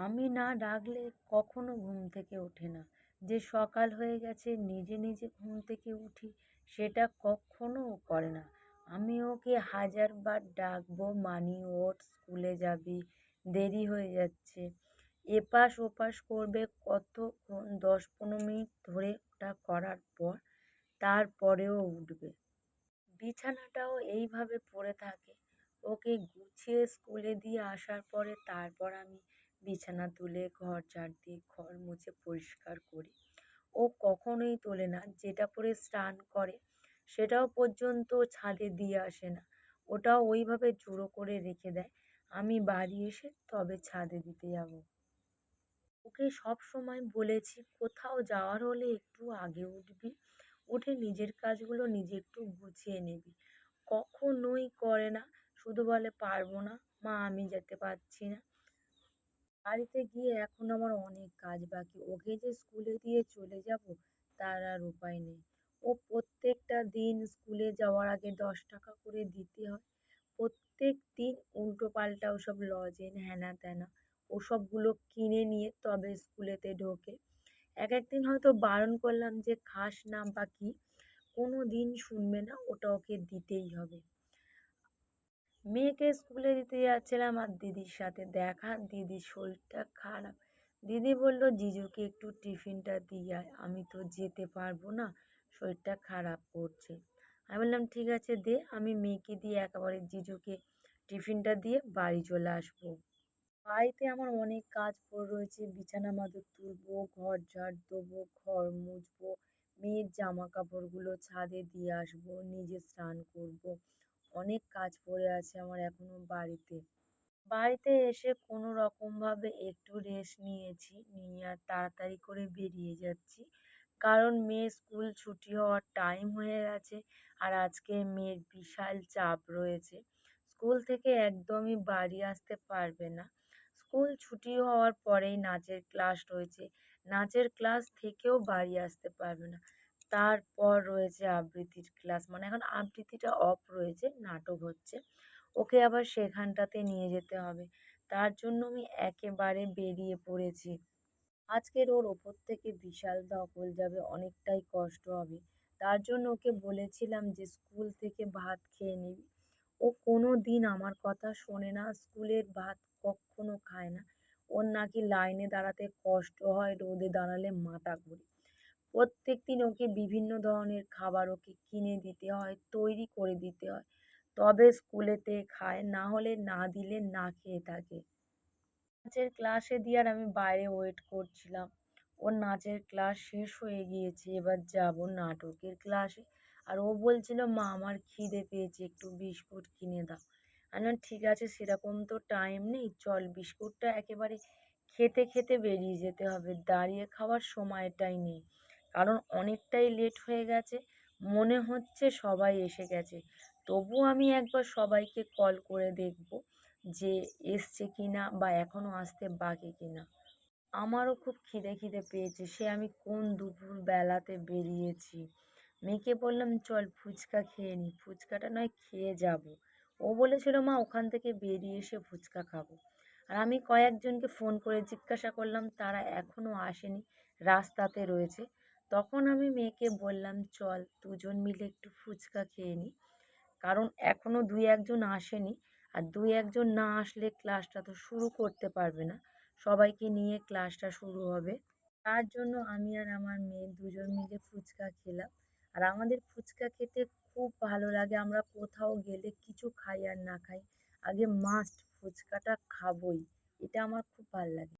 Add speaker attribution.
Speaker 1: আমি না ডাকলে কখনো ঘুম থেকে ওঠে না। যে সকাল হয়ে গেছে, নিজে নিজে ঘুম থেকে উঠি, সেটা কখনো ও করে না। আমি ওকে হাজারবার ডাকবো, মানি, ওঠ, স্কুলে যাবি, দেরি হয়ে যাচ্ছে। এপাশ ওপাশ করবে, কতক্ষণ, দশ পনেরো মিনিট ধরে ওটা করার পর তারপরেও উঠবে। বিছানাটাও এইভাবে পড়ে থাকে। ওকে গুছিয়ে স্কুলে দিয়ে আসার পরে তারপর আমি বিছানা তুলে ঘর ঝাড় দিয়ে ঘর মুছে পরিষ্কার করি। ও কখনোই তোলে না, যেটা পরে স্নান করে সেটাও পর্যন্ত ছাদে দিয়ে আসে না। ওটাও ওইভাবে জড়ো করে রেখে দেয়। আমি বাড়ি এসে তবে ছাদে দিতে যাব। ওকে সব সময় বলেছি, কোথাও যাওয়ার হলে একটু আগে উঠবি। উঠে নিজের কাজগুলো নিজে একটু গুছিয়ে নিবি। কখনোই করে না, শুধু বলে, পারব না, মা, আমি যেতে পারছি না। বাড়িতে গিয়ে এখন আমার অনেক কাজ বাকি। ওকে যে স্কুলে দিয়ে চলে যাব, তার আর উপায় নেই। ও প্রত্যেকটা দিন স্কুলে যাওয়ার আগে দশ টাকা করে দিতে হয়। প্রত্যেক দিন উল্টো পাল্টা ওসব লজেন হ্যানা ত্যানা ওসবগুলো কিনে নিয়ে তবে স্কুলেতে ঢোকে। এক একদিন হয়তো বারণ করলাম যে খাস না বা কী, কোনো দিন শুনবে না, ওটা ওকে দিতেই হবে। মেয়েকে স্কুলে দিতে যাচ্ছিলাম আর দিদির সাথে দেখা। দিদির শরীরটা খারাপ। দিদি বলল, জিজুকে একটু টিফিনটা দিয়ে আয়, আমি তো যেতে পারব না, শরীরটা খারাপ করছে। আমি বললাম, ঠিক আছে দে, আমি মেয়েকে দিয়ে একেবারে জিজুকে টিফিনটা দিয়ে বাড়ি চলে আসব। বাড়িতে আমার অনেক কাজ পড়ে রয়েছে। বিছানা মাদুর তুলবো, ঘর ঝাড় দেবো, ঘর মুছবো, মেয়ের জামা কাপড়গুলো ছাদে দিয়ে আসব, নিজে স্নান করব। অনেক কাজ পড়ে আছে আমার এখনও বাড়িতে। বাড়িতে এসে কোনো রকমভাবে একটু রেস্ট নিয়েছি, নিয়ে আর তাড়াতাড়ি করে বেরিয়ে যাচ্ছি। কারণ মেয়ের স্কুল ছুটি হওয়ার টাইম হয়ে গেছে আর আজকে মেয়ের বিশাল চাপ রয়েছে। স্কুল থেকে একদমই বাড়ি আসতে পারবে না। স্কুল ছুটি হওয়ার পরেই নাচের ক্লাস রয়েছে। নাচের ক্লাস থেকেও বাড়ি আসতে পারবে না। তারপর রয়েছে আবৃত্তির ক্লাস। মানে এখন আবৃত্তিটা অফ রয়েছে, নাটক হচ্ছে। ওকে আবার সেখানটাতে নিয়ে যেতে হবে। তার জন্য আমি একেবারে বেরিয়ে পড়েছি। আজকের ওর ওপর থেকে বিশাল ধকল যাবে, অনেকটাই কষ্ট হবে। তার জন্য ওকে বলেছিলাম যে, স্কুল থেকে ভাত খেয়ে নিবি। ও কোনো দিন আমার কথা শোনে না। স্কুলের ভাত কখনো খায় না। ওর নাকি লাইনে দাঁড়াতে কষ্ট হয়, রোদে দাঁড়ালে মাথা ঘোরে। প্রত্যেক দিন ওকে বিভিন্ন ধরনের খাবার ওকে কিনে দিতে হয়, তৈরি করে দিতে হয়। তবে স্কুলেতে খায়, না হলে না দিলে না খেয়ে থাকে। নাচের ক্লাসে দিয়ে আর আমি বাইরে ওয়েট করছিলাম। ওর নাচের ক্লাস শেষ হয়ে গিয়েছে, এবার যাব নাটকের ক্লাসে আর ও বলছিল, মা, আমার খিদে পেয়েছে, একটু বিস্কুট কিনে দাও। আমি ঠিক আছে, সেরকম তো টাইম নেই, চল বিস্কুটটা একেবারে খেতে খেতে বেরিয়ে যেতে হবে। দাঁড়িয়ে খাওয়ার সময়টাই নেই। কারণ অনেকটাই লেট হয়ে গেছে। মনে হচ্ছে সবাই এসে গেছে। তবু আমি একবার সবাইকে কল করে দেখব যে এসছে কি না বা এখনও আসতে বাকি কি না আমারও খুব খিদে খিদে পেয়েছে। সে আমি কোন দুপুর বেলাতে বেরিয়েছি? মেয়েকে বললাম, চল ফুচকা খেয়ে নিই ফুচকাটা নয়, খেয়ে যাব। ও বলেছিল, মা, ওখান থেকে বেরিয়ে এসে ফুচকা খাব। আর আমি কয়েকজনকে ফোন করে জিজ্ঞাসা করলাম, তারা এখনও আসেনি? রাস্তাতে রয়েছে? তখন আমি মেয়েকে বললাম, চল দুজন মিলে একটু ফুচকা খেয়ে নিই কারণ এখনও দুই একজন আসেনি আর দুই একজন না আসলে ক্লাসটা তো শুরু করতে পারবে না। সবাইকে নিয়ে ক্লাসটা শুরু হবে। তার জন্য আমি আর আমার মেয়ে দুজন মিলে ফুচকা খেলাম। আর আমাদের ফুচকা খেতে খুব ভালো লাগে। আমরা কোথাও গেলে কিছু খাই আর না খাই, আগে মাস্ট ফুচকাটা খাবোই। এটা আমার খুব ভালো লাগে।